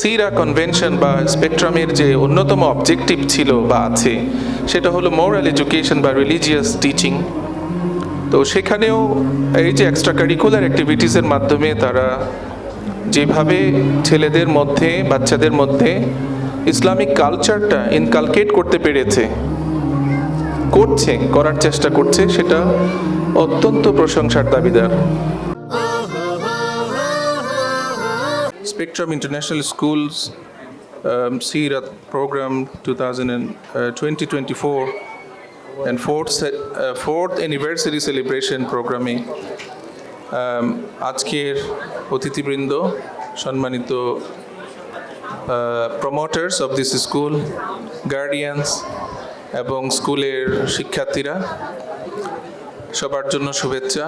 সিরা convention বা স্পেকট্রামের যে অন্যতম অবজেক্টিভ ছিল বা আছে, সেটা হলো মোরাল এডুকেশন বা রিলিজিয়াস টিচিং তো সেখানেও এই যে এক্সট্রা কারিকুলার অ্যাক্টিভিটিসের মাধ্যমে তারা যেভাবে ছেলেদের মধ্যে, বাচ্চাদের মধ্যে ইসলামিক কালচারটা ইনকালকেট করতে পেরেছে, করছে, করার চেষ্টা করছে, সেটা অত্যন্ত প্রশংসার দাবিদার। Spectrum International Schools um, Sirat program 2000 and, uh, 2024 and fourth, se- uh, fourth anniversary celebration প্রোগ্রামে আজকের অতিথিবৃন্দ সম্মানিত promoters of this school guardians এবং স্কুলের শিক্ষার্থীরা সবার জন্য শুভেচ্ছা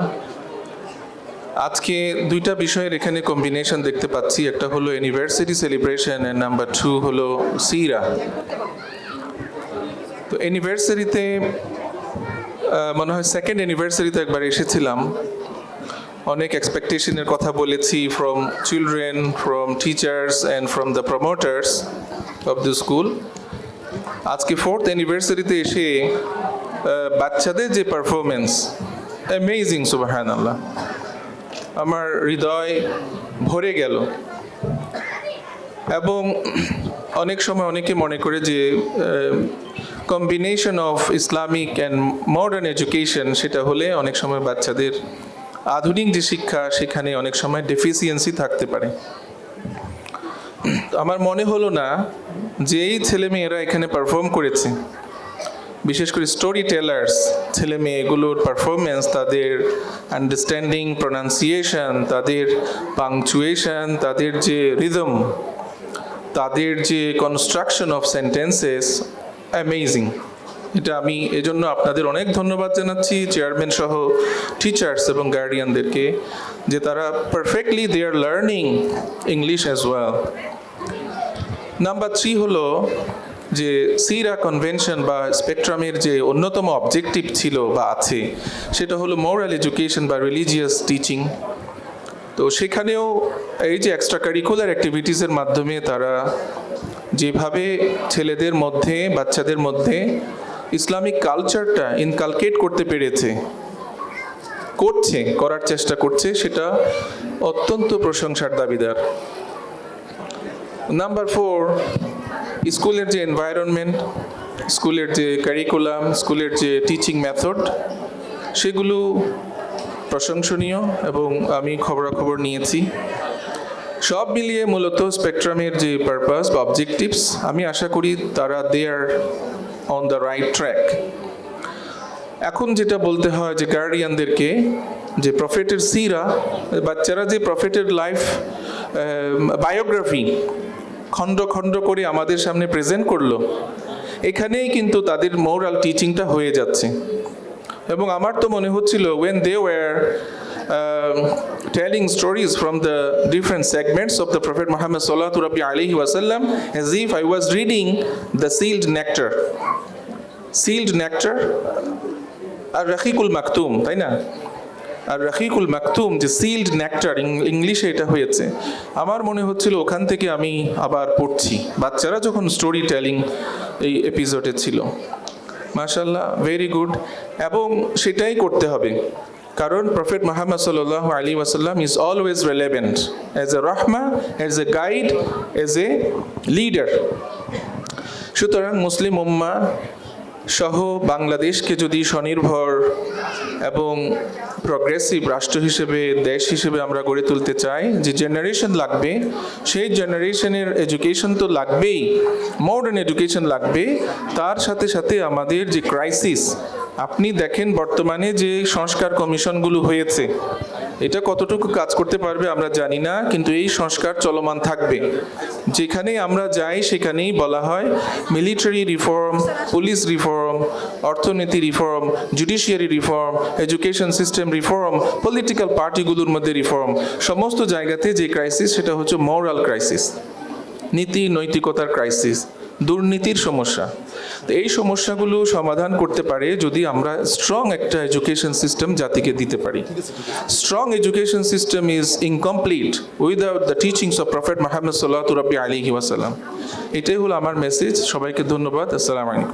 আজকে দুইটা বিষয়ের এখানে কম্বিনেশন দেখতে পাচ্ছি। একটা হলো university celebration and number two হলো সিরা তো অ্যানিভার্সারিতে মনে হয় সেকেন্ড অ্যানিভার্সারিতে একবার এসেছিলাম। অনেক এক্সপেকটেশনের কথা বলেছি from children from teachers and from the promoters of the school আজকে ফোর্থ অ্যানিভার্সারিতে এসে বাচ্চাদের যে পারফরমেন্স অ্যামেজিং সুবাহান আল্লাহ আমার হৃদয় ভরে গেল। এবং অনেক সময় অনেকে মনে করে যে combination of Islamic and modern education সেটা হলে অনেক সময় বাচ্চাদের আধুনিক যে শিক্ষা, সেখানে অনেক সময় ডেফিসিয়েন্সি থাকতে পারে। আমার মনে হলো না যে এই ছেলে মেয়েরা এখানে পারফর্ম করেছে। বিশেষ করে স্টোরি টেলার্স ছেলে মেয়েগুলোর পারফরমেন্স তাদের আন্ডারস্ট্যান্ডিং প্রনাউন্সিয়েশন তাদের পাংচুয়েশন তাদের যে রিদম তাদের যে কনস্ট্রাকশন অফ সেন্টেন্সেস অ্যামেজিং এটা আমি এজন্য আপনাদের অনেক ধন্যবাদ জানাচ্ছি চেয়ারম্যান সহ টিচার্স এবং গার্ডিয়ানদেরকে যে তারা perfectly they are learning English as well number three হলো যে সিরা কনভেনশন বা স্পেকট্রামের যে অন্যতম অবজেক্টিভ ছিল বা আছে, সেটা হলো মোরাল এডুকেশন বা রিলিজিয়াস টিচিং তো সেখানেও এই যে এক্সট্রা কারিকুলার অ্যাক্টিভিটিসের মাধ্যমে তারা যেভাবে ছেলেদের মধ্যে, বাচ্চাদের মধ্যে ইসলামিক কালচারটা ইনকালকেট করতে পেরেছে, করছে, করার চেষ্টা করছে, সেটা অত্যন্ত প্রশংসার দাবিদার। নাম্বার ফোর স্কুলের যে এনভায়রনমেন্ট স্কুলের যে কারিকুলাম স্কুলের যে টিচিং মেথড সেগুলো প্রশংসনীয় এবং আমি খবরাখবর নিয়েছি। সব মিলিয়ে মূলত স্পেকট্রামের যে পারপাস বা অবজেক্টিভস আমি আশা করি তারা they are on the right track এখন যেটা বলতে হয় যে গার্ডিয়ানদেরকে যে প্রফেটের সিরা বাচ্চারা যে প্রফেটের লাইফ বায়োগ্রাফি খণ্ড খণ্ড করে আমাদের সামনে প্রেজেন্ট করল। এখানেই কিন্তু তাদের মোরাল টিচিংটা হয়ে যাচ্ছে। এবং আমার তো মনে হচ্ছিল when they were telling stories from the different segments of the prophet Muhammad সাল্লাহ রবি আলহি ওয়াসাল্লাম as if I was reading the sealed nectar sealed nectar আর রফিকুল মাকতুম তাই না? আর রফিকুল মাকতুম, যে সিল্ড নেকটার ইংলিশে এটা হয়েছে, আমার মনে হচ্ছিল ওখান থেকে আমি আবার পড়ছি। বাচ্চারা যখন স্টোরি টেলিং এই এপিসোডে ছিল মাশাল্লাহ ভেরি গুড এবং সেটাই করতে হবে, কারণ প্রফেট মোহাম্মদ সাল্লাহ আলী ওয়াসাল্লাম is always relevant as a রহমা as a guide as a leader সুতরাং মুসলিম উম্মা সহ বাংলাদেশকে যদি স্বনির্ভর এবং প্রগ্রেসিভ রাষ্ট্র হিসেবে, দেশ হিসেবে আমরা গড়ে তুলতে চাই। যে জেনারেশন লাগবে, সেই জেনারেশনের এডুকেশন তো লাগবেই মডার্ন এডুকেশন লাগবে। তার সাথে সাথে আমাদের যে ক্রাইসিস আপনি দেখেন বর্তমানে যে সংস্কার কমিশনগুলো হয়েছে এটা কতটুকু কাজ করতে পারবে আমরা জানি না, কিন্তু এই সংস্কার চলমান থাকবে। যেখানে আমরা যাই, সেখানেই বলা হয় মিলিটারি রিফর্ম পুলিশ রিফর্ম অর্থনীতি reform judiciary reform education system reform political পার্টিগুলোর মধ্যে রিফর্ম সমস্ত জায়গাতে যে ক্রাইসিস সেটা হচ্ছে মোরাল ক্রাইসিস নীতি, নৈতিকতার ক্রাইসিস দুর্নীতির সমস্যা। তো এই সমস্যাগুলো সমাধান করতে পারে যদি আমরা স্ট্রং একটা এডুকেশন সিস্টেম জাতিকে দিতে পারি। Strong education system is incomplete without the teachings of prophet Muhammad সাল্লাহ রব্বি আলী ওয়াসাল্লাম। এটাই হলো আমার মেসেজ সবাইকে ধন্যবাদ। আসসালাম আলাইকুম।